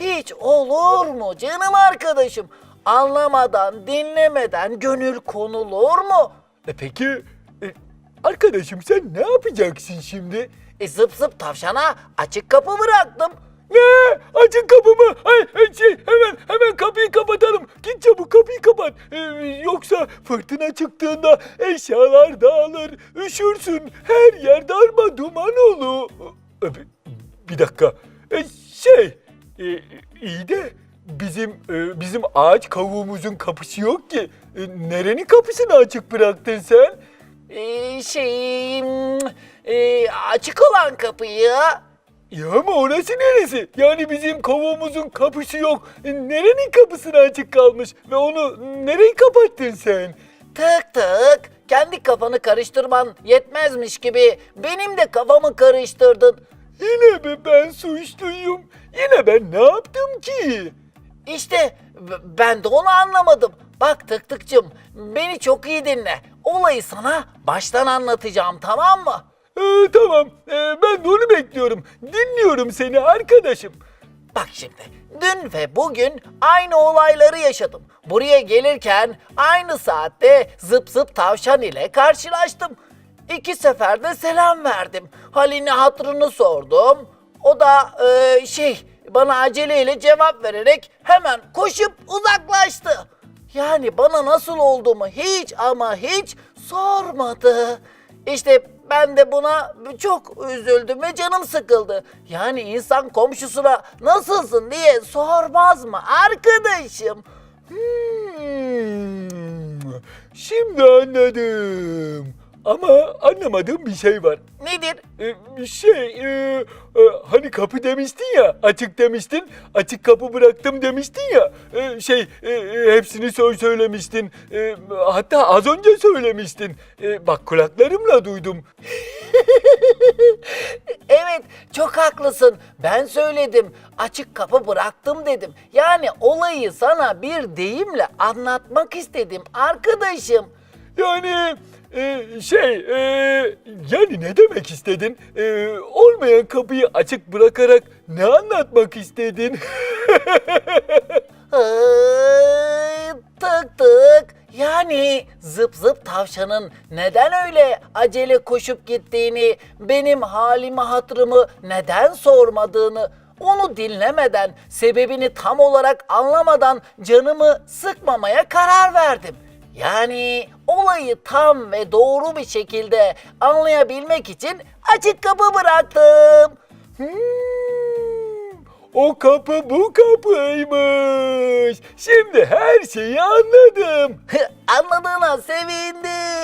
Hiç olur mu canım arkadaşım? Anlamadan, dinlemeden gönül konulur mu? E peki e, arkadaşım sen ne yapacaksın şimdi? E zıp zıp tavşana açık kapı bıraktım. Ne? Açın kapımı. Ay, ay, şey, hemen hemen kapıyı kapatalım. Git çabuk kapıyı kapat. Ee, yoksa fırtına çıktığında eşyalar dağılır. Üşürsün. Her yer darma duman olur. Ee, bir- Bir dakika. Ee, şey e, iyi de bizim e, bizim ağaç kavuğumuzun kapısı yok ki. E, nerenin kapısını açık bıraktın sen? E, şey e, açık olan kapıyı. Ya ama orası neresi? Yani bizim kavuğumuzun kapısı yok. E, Nerenin kapısını açık kalmış ve onu nereyi kapattın sen? Tık tık. Kendi kafanı karıştırman yetmezmiş gibi benim de kafamı karıştırdın. Yine mi ben suçluyum? Yine ben ne yaptım ki? İşte ben de onu anlamadım. Bak tık tıkçım beni çok iyi dinle. Olayı sana baştan anlatacağım tamam mı? Ee, tamam ee, ben de onu bekliyorum. Dinliyorum seni arkadaşım. Bak şimdi dün ve bugün aynı olayları yaşadım. Buraya gelirken aynı saatte zıp zıp tavşan ile karşılaştım. İki seferde selam verdim. Halini hatırını sordum. O da e, şey bana aceleyle cevap vererek hemen koşup uzaklaştı. Yani bana nasıl olduğumu hiç ama hiç sormadı. İşte ben de buna çok üzüldüm ve canım sıkıldı. Yani insan komşusuna nasılsın diye sormaz mı arkadaşım? Hmm, şimdi anladım. Ama anlamadığım bir şey var. Nedir? Ee, şey, e, e, hani kapı demiştin ya, açık demiştin, açık kapı bıraktım demiştin ya, e, şey, e, e, hepsini söz söylemiştin, E, hatta az önce söylemiştin, E, bak kulaklarımla duydum. Evet çok haklısın. Ben söyledim. Açık kapı bıraktım dedim. Yani olayı sana bir deyimle anlatmak istedim arkadaşım. Yani e, şey, e, yani ne demek istedin? E, olmayan kapıyı açık bırakarak ne anlatmak istedin? Ay, tık tık. Yani zıp zıp tavşanın neden öyle acele koşup gittiğini, benim halimi hatırımı neden sormadığını, onu dinlemeden, sebebini tam olarak anlamadan canımı sıkmamaya karar verdim. Yani olayı tam ve doğru bir şekilde anlayabilmek için açık kapı bıraktım. Hmm, o kapı bu kapıymış. Şimdi her şeyi anladım. Anladığına sevindim.